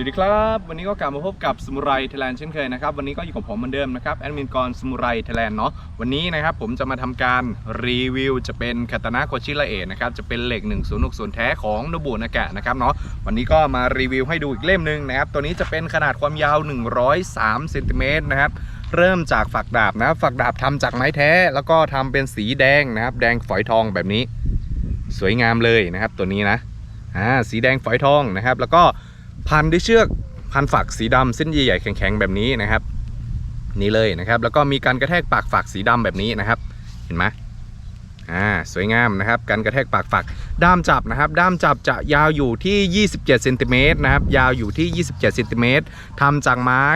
สวัสดีครับ วันนี้ก็กลับมาพบกับสมุไรไทยแลนด์เช่นเคยนะครับ วันนี้ก็อยู่กับผมเหมือนเดิมนะครับแอดมินกรสมุไรไทยแลนด์เนาะวันนี้นะครับผมจะมาทำการรีวิว จะเป็นคาตานะโคชิระเอะนะครับจะเป็นเหล็ก 1060แท้ของโนบุนากะนะครับเนาะวันนี้ก็มารีวิวให้ดูอีกเล่มหนึ่งนะครับตัวนี้จะเป็นขนาดความยาว 103เซนติเมตรนะครับเริ่มจากฝักดาบนะฝักดาบทำจากไม้แท้ แล้วก็ทำเป็นสีแดงนะครับแดงฝอยทองแบบนี้ สวยงามเลยนะครับตัวนี้นะอ่าสีแดงฝอยทองนะครับแล้วก็ พันด้วยเชือกพันฝักสีดำเส้นใหญ่ๆแข็งๆแบบนี้นะครับ นี่เลยนะครับ แล้วก็มีการกระแทกปากฝักสีดำแบบนี้นะครับ เห็นไหมอ่าสวยงามนะครับการกระแทกปากฝัก ด้ามจับนะครับ ด้ามจับจะยาวอยู่ที่ 27เซนติเมตรนะครับยาวอยู่ที่ 27เซนติเมตรทำจากไม้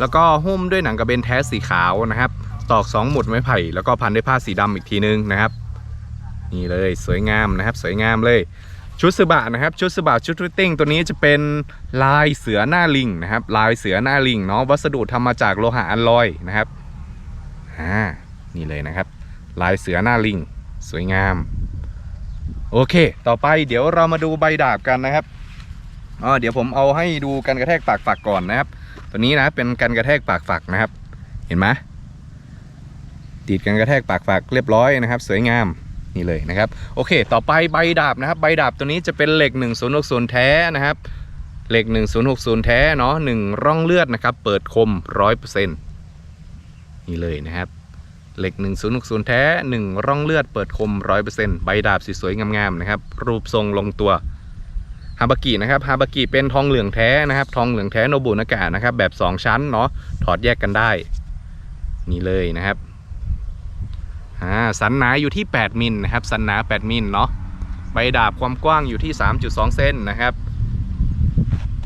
แล้วก็หุ้มด้วยหนังกระเบนแท้สีขาวนะครับ ตอก 2 หมุดไม้ไผ่ แล้วก็พันด้วยผ้าสีดำอีกทีนึงนะครับ นี่เลยสวยงามนะครับ สวยงามเลย ชุดสบะนะครับชุดสบะชุดริตติ้งตัวนี้จะเป็นลายเสือหน้าลิงนะครับลายเสือหน้าลิงเนาะวัสดุทำมาจากโลหะอัลลอยนะครับอ่านี่เลยนะครับ ลายเสือหน้าลิง สวยงาม โอเค ต่อไปเดี๋ยวเรามาดูใบดาบกันนะครับอ๋อเดี๋ยวผมเอาให้ดูกันกระแทกปากฝักก่อนนะครับ ตัวนี้นะเป็นกันกระแทกปากฝักนะครับ เห็นไหมติดกันกระแทกปากฝักเรียบร้อยนะครับ สวยงาม นี่เลยนะครับโอเค ต่อไปใบดาบนะครับใบดาบตัวนี้จะเป็นเหล็ก 1060 แท้นะครับเหล็ก 1060 แท้เนาะหนึ่งร่องเลือดนะครับเปิดคม 100%นี่เลยนะครับเหล็ก 1060 แท้ 1 ร่องเลือดเปิดคม 100%ใบดาบสวยๆงามๆนะครับ รูปทรงลงตัวฮาบากินะครับฮาบากิเป็นทองเหลืองแท้นะครับทองเหลืองแท้โนบุนากะนะครับแบบ 2 ชั้นเนาะถอดแยกกันได้ นี่เลยนะครับ อ่าสันหนาอยู่ที่ 8 มิลนะครับ สันหนา 8 มิลเนาะใบดาบความกว้างอยู่ที่ 3.2 เซนนะครับ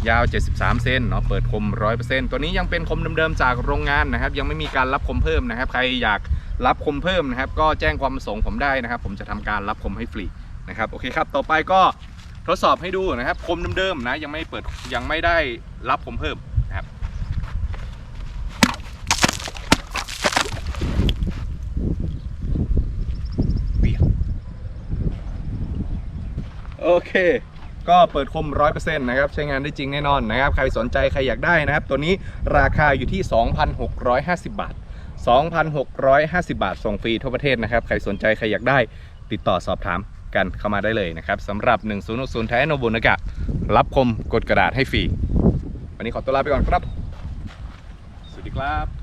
ยาว 73 เซนเนาะเปิดคม 100%ตัวนี้ยังเป็นคมเดิมๆจากโรงงานนะครับ ยังไม่มีการรับคมเพิ่มนะครับ ใครอยากรับคมเพิ่มนะครับ ก็แจ้งความประสงค์ผมได้นะครับ ผมจะทำการรับคมให้ฟรีนะครับโอเคครับ ต่อไปก็ทดสอบให้ดูนะครับ คมเดิมๆนะยังไม่เปิดยังไม่ได้รับคมเพิ่มนะครับ โอเค ก็เปิดคม 100%นะครับ ใช้งานได้จริงแน่นอนนะครับ ใครสนใจ ใครอยากได้นะครับ ตัวนี้ราคาอยู่ที่ 2,650 บาท 2,650 บาท ส่งฟรีทั่วประเทศนะครับ ใครสนใจ ใครอยากได้ ติดต่อสอบถามกันเข้ามาได้เลยนะครับสำหรับ 1060แท้โนบุนากะ รับคมกดกระดาษให้ฟรี วันนี้ขอตัวลาไปก่อนครับ สวัสดีครับ